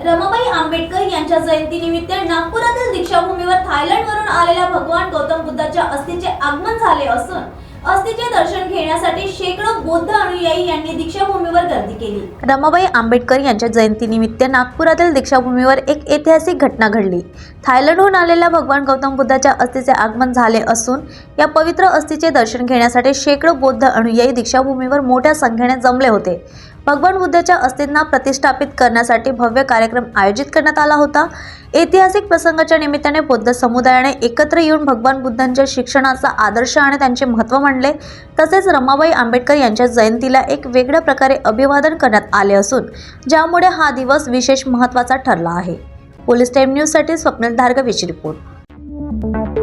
रमाबाई आंबेडकर यांच्या जयंतीनिमित्त नागपुरातील दीक्षाभूमीवर थायलंडवरून आलेल्या भगवान गौतम बुद्धाच्या अस्थीचे आगमन झाले असून अस्थीचे दर्शन घेण्यासाठी शेकडो बौद्ध अनुयायी यांनी दीक्षाभूमीवर गर्दी केली. रमाबाई आंबेडकर यांच्या जयंतीनिमित्त नागपुरातील दीक्षाभूमीवर एक ऐतिहासिक घटना घडली. थायलंडहून आलेल्या भगवान गौतम बुद्धाच्या अस्थीचे आगमन झाले असून या पवित्र अस्थीचे दर्शन घेण्यासाठी शेकडो बौद्ध अनुयायी दीक्षाभूमीवर मोठ्या संख्येने जमले होते. भगवान बुद्धाच्या अस्थींना प्रतिष्ठापित करण्यासाठी भव्य कार्यक्रम आयोजित करण्यात आला होता. ऐतिहासिक प्रसंगाच्या निमित्ताने बौद्ध समुदायाने एकत्र येऊन भगवान बुद्धांच्या शिक्षणाचा आदर्श आणि त्यांचे महत्त्व मांडले. तसेच रमाबाई आंबेडकर यांच्या जयंतीला एक वेगळ्या प्रकारे अभिवादन करण्यात आले असून ज्यामुळे हा दिवस विशेष महत्त्वाचा ठरला आहे. पोलीस टाईम न्यूजसाठी स्वप्नील धार्गवीची रिपोर्ट.